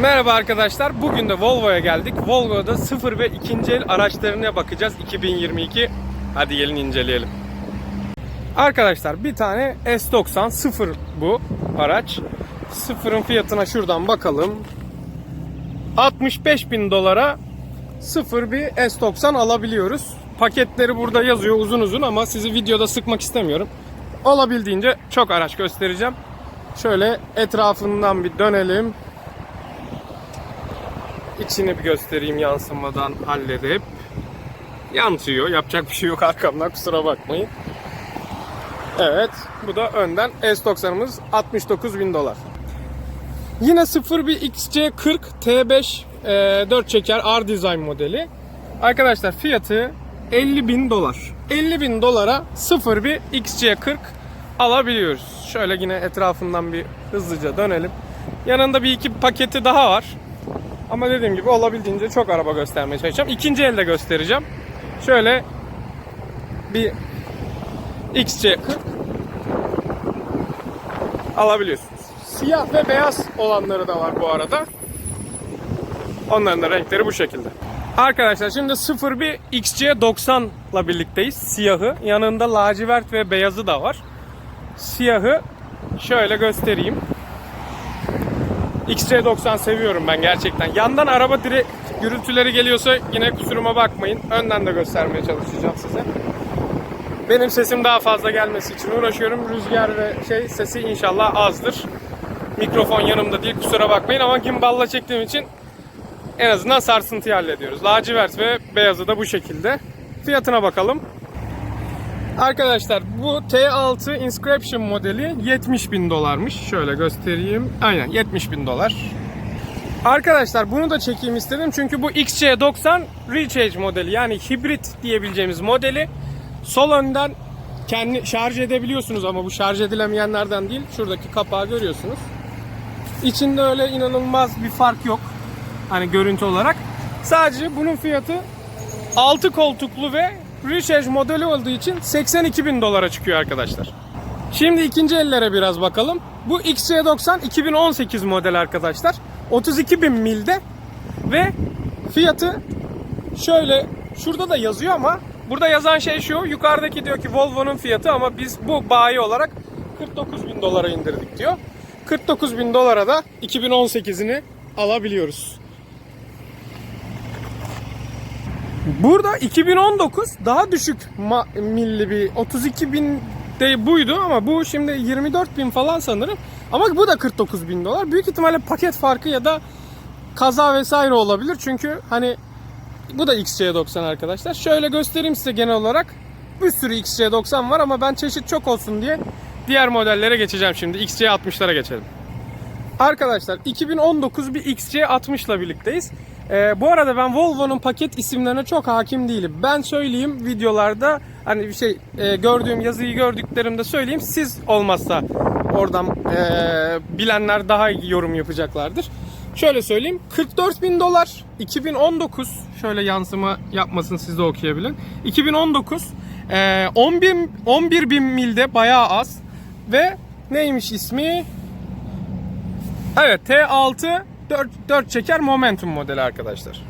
Merhaba arkadaşlar. Bugün de Volvo'ya geldik. Volvo'da sıfır ve ikinci el araçlarına bakacağız 2022. Hadi gelin inceleyelim. Arkadaşlar bir tane S90 sıfır bu araç. Sıfırın fiyatına şuradan bakalım. 65 bin dolara sıfır bir S90 alabiliyoruz. Paketleri burada yazıyor uzun uzun ama sizi videoda sıkmak istemiyorum. Olabildiğince çok araç göstereceğim. Şöyle etrafından bir dönelim. İçini bir göstereyim yansımadan halledip. Yansıyor. Yapacak bir şey yok arkamdan kusura bakmayın. Evet. Bu da önden S90'ımız 69 bin dolar. Yine 0 bir XC40 T5 e, 4 çeker R Design modeli. Arkadaşlar fiyatı 50 bin dolar. 50 bin dolara 0 bir XC40 alabiliyoruz. Şöyle yine etrafından bir hızlıca dönelim. Yanında bir iki paketi daha var. Ama dediğim gibi olabildiğince çok araba göstermeye çalışacağım. İkinci elde göstereceğim. Şöyle bir XC40 alabiliyorsunuz. Siyah ve beyaz olanları da var bu arada. Onların da renkleri bu şekilde. Arkadaşlar şimdi 01 XC90 ile birlikteyiz. Siyahı. Yanında lacivert ve beyazı da var. Siyahı şöyle göstereyim. XC90 seviyorum ben gerçekten. Yandan araba direkt gürültüleri geliyorsa yine kusuruma bakmayın. Önden de göstermeye çalışacağım size. Benim sesim daha fazla gelmesi için uğraşıyorum. Rüzgar ve şey sesi inşallah azdır. Mikrofon yanımda değil kusura bakmayın ama gimballa çektiğim için en azından sarsıntıyı hallediyoruz. Lacivert ve beyazı da bu şekilde. Fiyatına bakalım. Arkadaşlar bu T6 Inscription modeli 70 bin dolarmış. Şöyle göstereyim. Aynen 70 bin dolar. Arkadaşlar bunu da çekeyim istedim çünkü bu XC90 Recharge modeli yani hibrit diyebileceğimiz modeli. Sol önden kendi şarj edebiliyorsunuz ama bu şarj edilemeyenlerden değil. Şuradaki kapağı görüyorsunuz. İçinde öyle inanılmaz bir fark yok. Hani görüntü olarak. Sadece bunun fiyatı 6 koltuklu ve Recharge modeli olduğu için 82 bin dolara çıkıyor arkadaşlar. Şimdi ikinci ellere biraz bakalım. Bu XC90 2018 model arkadaşlar. 32 bin milde ve fiyatı şöyle şurada da yazıyor ama burada yazan şey şu yukarıdaki diyor ki Volvo'nun fiyatı ama biz bu bayi olarak 49 bin dolara indirdik diyor. 49 bin dolara da 2018'ini alabiliyoruz. Burada 2019 daha düşük milli bir 32 bin de buydu ama bu şimdi 24 bin falan sanırım. Ama bu da 49 bin dolar. Büyük ihtimalle paket farkı ya da kaza vesaire olabilir. Çünkü hani bu da XC90 arkadaşlar. Şöyle göstereyim size genel olarak. Bir sürü XC90 var ama ben çeşit çok olsun diye diğer modellere geçeceğim şimdi. XC60'lara geçelim. Arkadaşlar 2019 bir XC60 ile birlikteyiz. Ee, bu arada ben Volvo'nun paket isimlerine çok hakim değilim. Ben söyleyeyim videolarda hani bir şey e, gördüğüm yazıyı gördüklerimde söyleyeyim. Siz olmazsa oradan e, bilenler daha iyi yorum yapacaklardır. Şöyle söyleyeyim 44 bin dolar 2019 şöyle yansıma yapmasın siz de okuyabilin. 2019 e, 10 bin, 11 bin milde bayağı az ve neymiş ismi Evet T6 4, 4 çeker Momentum modeli arkadaşlar.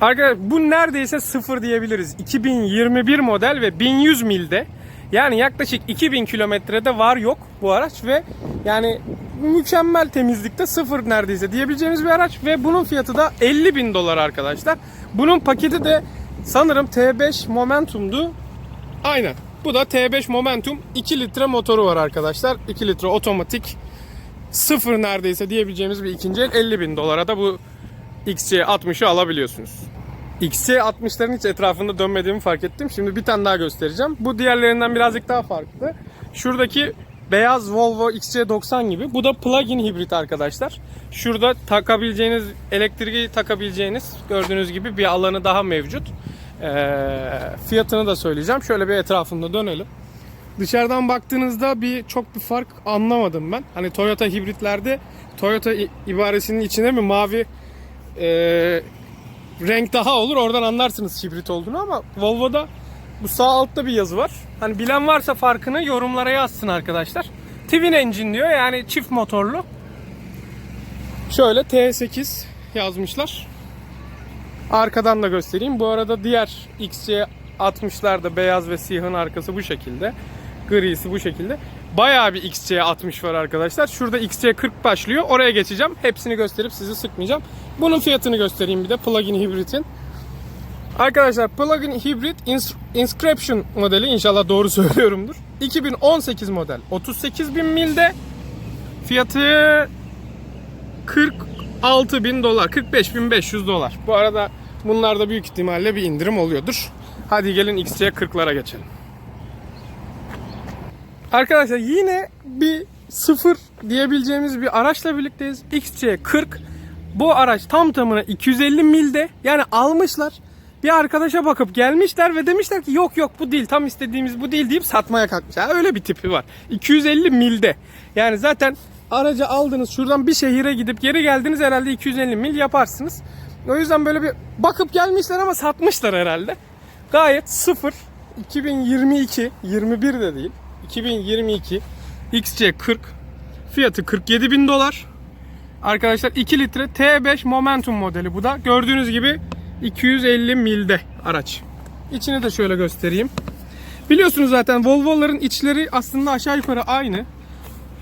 Arkadaşlar bu neredeyse sıfır diyebiliriz. 2021 model ve 1100 milde. Yani yaklaşık 2000 kilometrede var yok bu araç ve yani mükemmel temizlikte sıfır neredeyse diyebileceğimiz bir araç ve bunun fiyatı da 50 bin dolar arkadaşlar. Bunun paketi de sanırım T5 Momentum'du. Aynen. Bu da T5 Momentum 2 litre motoru var arkadaşlar. 2 litre otomatik sıfır neredeyse diyebileceğimiz bir ikinci el 50 bin dolara da bu XC60'ı alabiliyorsunuz. XC60'ların hiç etrafında dönmediğimi fark ettim. Şimdi bir tane daha göstereceğim. Bu diğerlerinden birazcık daha farklı. Şuradaki beyaz Volvo XC90 gibi. Bu da plug-in hibrit arkadaşlar. Şurada takabileceğiniz, elektriği takabileceğiniz gördüğünüz gibi bir alanı daha mevcut. Ee, fiyatını da söyleyeceğim. Şöyle bir etrafında dönelim. Dışarıdan baktığınızda bir çok bir fark anlamadım ben. Hani Toyota hibritlerde Toyota ibaresinin içine mi mavi e, renk daha olur oradan anlarsınız hibrit olduğunu ama Volvo'da bu sağ altta bir yazı var. Hani bilen varsa farkını yorumlara yazsın arkadaşlar. Twin engine diyor yani çift motorlu. Şöyle T8 yazmışlar. Arkadan da göstereyim. Bu arada diğer XC60'larda beyaz ve siyahın arkası bu şekilde. Grisi bu şekilde. Bayağı bir XC60 var arkadaşlar. Şurada XC40 başlıyor. Oraya geçeceğim. Hepsini gösterip sizi sıkmayacağım. Bunun fiyatını göstereyim bir de plug-in hibridin. Arkadaşlar plug-in hibrid ins- inscription modeli inşallah doğru söylüyorumdur. 2018 model. 38 bin milde. Fiyatı 46 bin dolar. 45 bin 500 dolar. Bu arada bunlarda büyük ihtimalle bir indirim oluyordur. Hadi gelin XC40'lara geçelim. Arkadaşlar yine bir sıfır diyebileceğimiz bir araçla birlikteyiz. XC40. Bu araç tam tamına 250 milde. Yani almışlar. Bir arkadaşa bakıp gelmişler ve demişler ki yok yok bu değil tam istediğimiz bu değil deyip satmaya kalkmışlar. Öyle bir tipi var. 250 milde. Yani zaten aracı aldınız şuradan bir şehire gidip geri geldiniz herhalde 250 mil yaparsınız. O yüzden böyle bir bakıp gelmişler ama satmışlar herhalde. Gayet sıfır. 2022, 21 de değil. 2022 XC40 fiyatı 47 bin dolar. Arkadaşlar 2 litre T5 Momentum modeli bu da. Gördüğünüz gibi 250 milde araç. İçini de şöyle göstereyim. Biliyorsunuz zaten Volvo'ların içleri aslında aşağı yukarı aynı.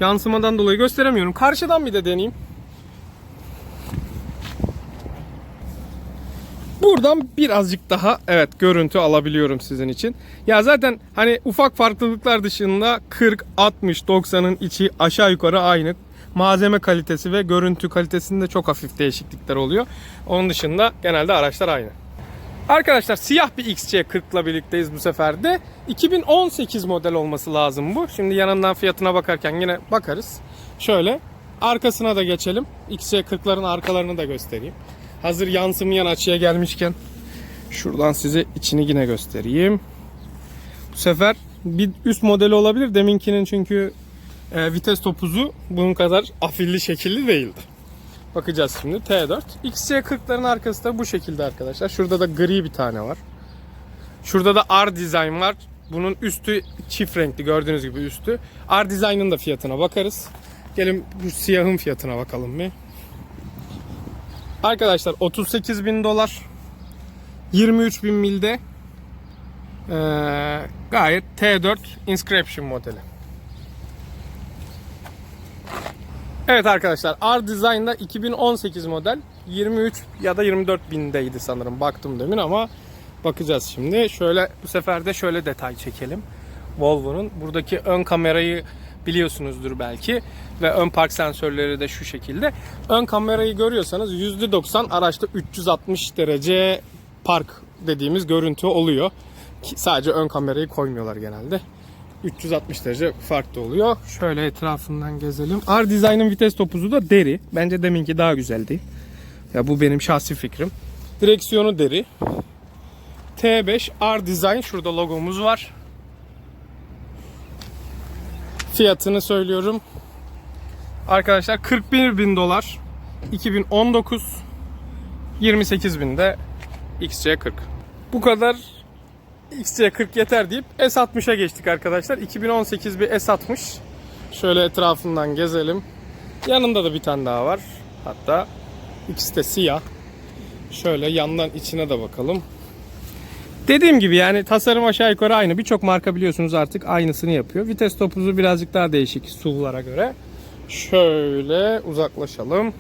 Yansımadan dolayı gösteremiyorum. Karşıdan bir de deneyeyim. Buradan birazcık daha evet görüntü alabiliyorum sizin için. Ya zaten hani ufak farklılıklar dışında 40, 60, 90'ın içi aşağı yukarı aynı. Malzeme kalitesi ve görüntü kalitesinde çok hafif değişiklikler oluyor. Onun dışında genelde araçlar aynı. Arkadaşlar siyah bir XC40 ile birlikteyiz bu sefer de. 2018 model olması lazım bu. Şimdi yanından fiyatına bakarken yine bakarız. Şöyle arkasına da geçelim. XC40'ların arkalarını da göstereyim. Hazır yansımayan açıya gelmişken şuradan size içini yine göstereyim. Bu sefer bir üst modeli olabilir. Deminkinin çünkü e, vites topuzu bunun kadar afilli şekilli değildi. Bakacağız şimdi. T4. XC40'ların arkası da bu şekilde arkadaşlar. Şurada da gri bir tane var. Şurada da R Design var. Bunun üstü çift renkli gördüğünüz gibi üstü. R Design'ın da fiyatına bakarız. Gelin bu siyahın fiyatına bakalım bir. Arkadaşlar 38 bin dolar 23 bin milde ee, gayet T4 Inscription modeli. Evet arkadaşlar R Design'da 2018 model 23 ya da 24 bindeydi sanırım baktım demin ama bakacağız şimdi. Şöyle bu sefer de şöyle detay çekelim. Volvo'nun buradaki ön kamerayı biliyorsunuzdur belki ve ön park sensörleri de şu şekilde. Ön kamerayı görüyorsanız %90 araçta 360 derece park dediğimiz görüntü oluyor. Ki sadece ön kamerayı koymuyorlar genelde. 360 derece farklı oluyor. Şöyle etrafından gezelim. R Design'ın vites topuzu da deri. Bence deminki daha güzeldi. Ya bu benim şahsi fikrim. Direksiyonu deri. T5 R Design şurada logomuz var. Fiyatını söylüyorum. Arkadaşlar 41 bin dolar. 2019 28 binde XC40. Bu kadar XC40 yeter deyip S60'a geçtik arkadaşlar. 2018 bir S60. Şöyle etrafından gezelim. Yanında da bir tane daha var. Hatta ikisi de siyah. Şöyle yandan içine de bakalım. Dediğim gibi yani tasarım aşağı yukarı aynı. Birçok marka biliyorsunuz artık aynısını yapıyor. Vites topuzu birazcık daha değişik SUV'lara göre. Şöyle uzaklaşalım.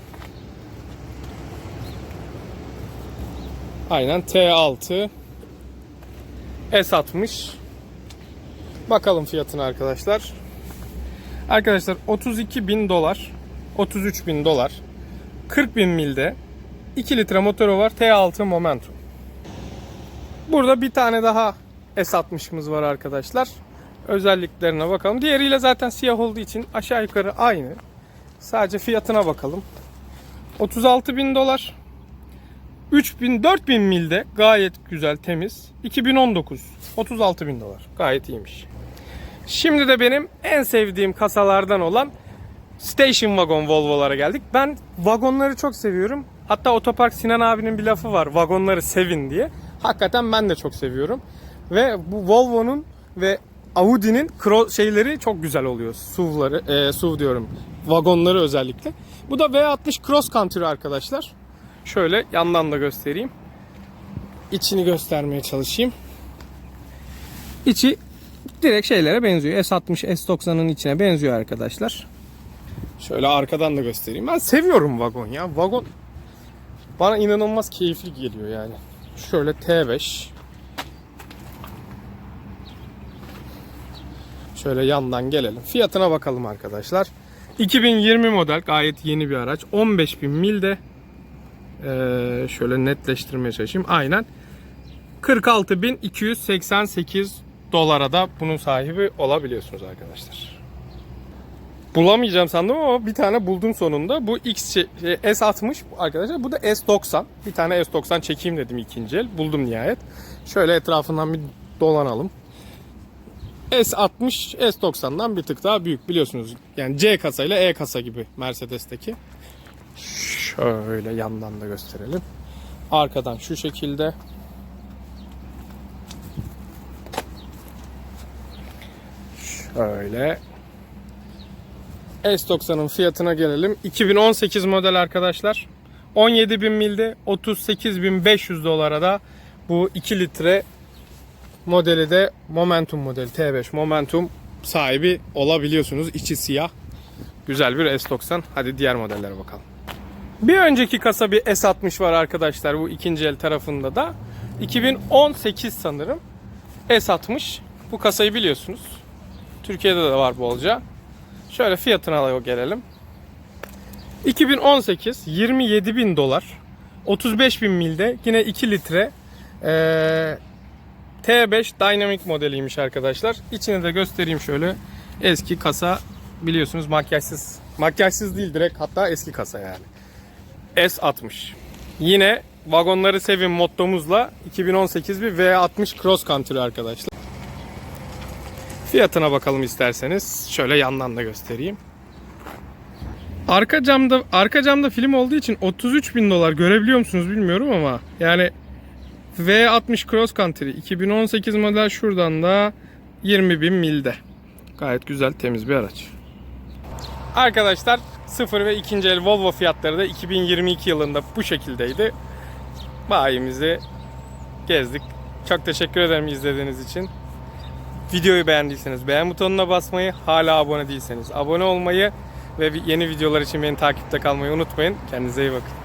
Aynen T6 S60 Bakalım fiyatına arkadaşlar. Arkadaşlar 32 bin dolar 33 bin dolar 40 bin milde 2 litre motoru var T6 Momentum. Burada bir tane daha S60'ımız var arkadaşlar. Özelliklerine bakalım. Diğeriyle zaten siyah olduğu için aşağı yukarı aynı. Sadece fiyatına bakalım. 36 bin dolar. 3000 4000 milde gayet güzel temiz. 2019 36 bin dolar. Gayet iyiymiş. Şimdi de benim en sevdiğim kasalardan olan Station Wagon Volvo'lara geldik. Ben vagonları çok seviyorum. Hatta Otopark Sinan abinin bir lafı var. Vagonları sevin diye. Hakikaten ben de çok seviyorum. Ve bu Volvo'nun ve Audi'nin şeyleri çok güzel oluyor. SUV'ları, e, SUV diyorum. Vagonları özellikle. Bu da V60 Cross Country arkadaşlar. Şöyle yandan da göstereyim. İçini göstermeye çalışayım. İçi direkt şeylere benziyor. S60, S90'ın içine benziyor arkadaşlar. Şöyle arkadan da göstereyim. Ben seviyorum vagon ya. Vagon bana inanılmaz keyifli geliyor yani. Şöyle T5. Şöyle yandan gelelim. Fiyatına bakalım arkadaşlar. 2020 model gayet yeni bir araç. 15.000 milde. Ee, şöyle netleştirmeye çalışayım. Aynen. 46.288 dolara da bunun sahibi olabiliyorsunuz arkadaşlar. Bulamayacağım sandım ama bir tane buldum sonunda. Bu X şey- şey, S60 arkadaşlar. Bu da S90. Bir tane S90 çekeyim dedim ikinci el. Buldum nihayet. Şöyle etrafından bir dolanalım. S60 S90'dan bir tık daha büyük biliyorsunuz. Yani C kasa ile E kasa gibi Mercedes'teki. Şöyle yandan da gösterelim. Arkadan şu şekilde. Şöyle. S90'ın fiyatına gelelim. 2018 model arkadaşlar. 17.000 milde 38.500 dolara da bu 2 litre modeli de Momentum modeli T5 Momentum sahibi olabiliyorsunuz. İçi siyah. Güzel bir S90. Hadi diğer modellere bakalım. Bir önceki kasa bir S60 var arkadaşlar bu ikinci el tarafında da. 2018 sanırım. S60. Bu kasayı biliyorsunuz. Türkiye'de de var bolca. Şöyle fiyatına gelelim. 2018 27 bin dolar. 35 bin milde yine 2 litre ee, T5 Dynamic modeliymiş arkadaşlar. İçini de göstereyim şöyle. Eski kasa biliyorsunuz makyajsız. Makyajsız değil direkt hatta eski kasa yani. S60. Yine vagonları sevin mottomuzla 2018 bir V60 Cross Country arkadaşlar. Fiyatına bakalım isterseniz. Şöyle yandan da göstereyim. Arka camda arka camda film olduğu için 33 bin dolar görebiliyor musunuz bilmiyorum ama yani V60 Cross Country 2018 model şuradan da 20 bin milde. Gayet güzel temiz bir araç. Arkadaşlar 0 ve 2. el Volvo fiyatları da 2022 yılında bu şekildeydi. Bayimizi gezdik. Çok teşekkür ederim izlediğiniz için. Videoyu beğendiyseniz beğen butonuna basmayı, hala abone değilseniz abone olmayı ve yeni videolar için beni takipte kalmayı unutmayın. Kendinize iyi bakın.